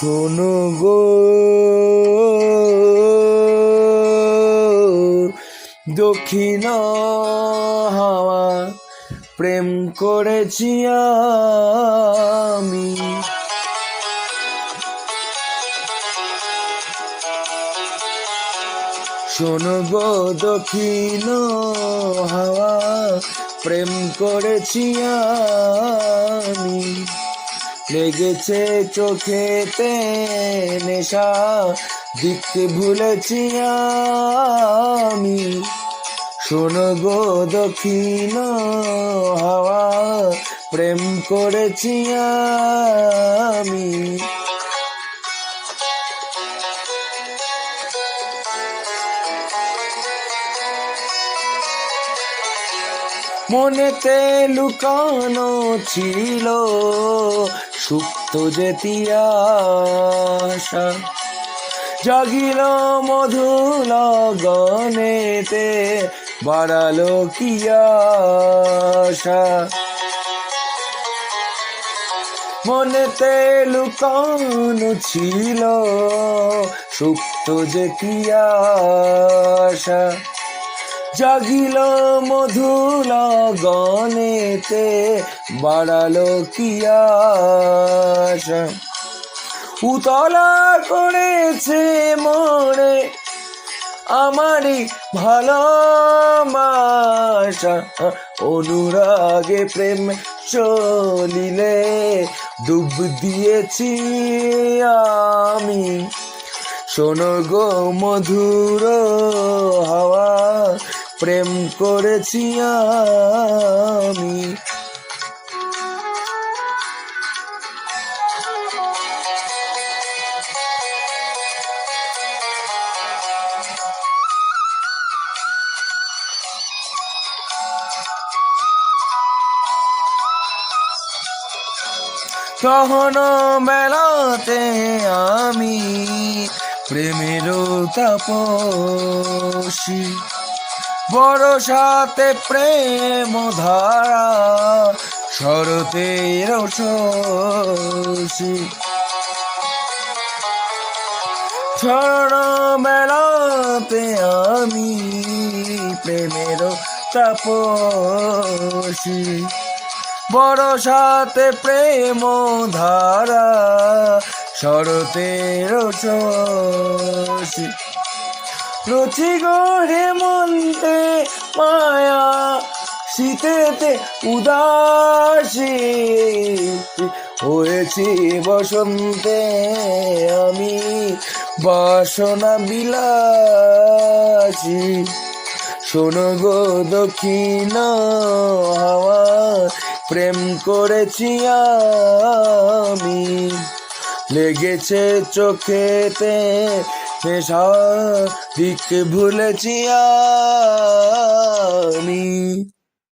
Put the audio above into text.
শোনো গো। দক্ষিণ হাওয়া প্রেম করেছি আমি। শোনো গো দক্ষিণ হাওয়া প্রেম করেছি আমি। লেগেছে চোখেতে নেশা দিতে ভুলেছি আমি। শোনো গো দক্ষিণ হাওয়া প্রেম করেছি আমি। মনেতে লুকানো ছিল সুপ্ত যেতিয়াশা জাগিল মধুল গনেতে, বাড়ালো কি আশা? মনেতে লুকানো ছিল সুপ্ত যেতিয়াশা জাগিল মধুল গনেতে বাড়ালো কি আশা? উতলা করেছে মনে আমারই ভালোবাসা। অনুরাগে প্রেম চলিলে ডুব দিয়েছি আমি। শোনো গো মধুর হাওয়া প্রেম করেছি আমি। কখনো বেলাতে আমি প্রেমের তাপসী। বড় সাথে প্রেম ধারা, শরতের শশী। ছড় মেলাতে আমি প্রেমের তাপসী। বড় সাথে প্রেম ধারা, শরতের শশী। রচি গো হেমন্তে মায়া শীতেতে উদাসী হয়েছি বসন্তে আমি বাসনা বিলাসী। শোনো গো দক্ষিণ হাওয়া, প্রেম করেছি আমি। লেগেছে চোখেতে নেশা দিক ভুলেছি আমি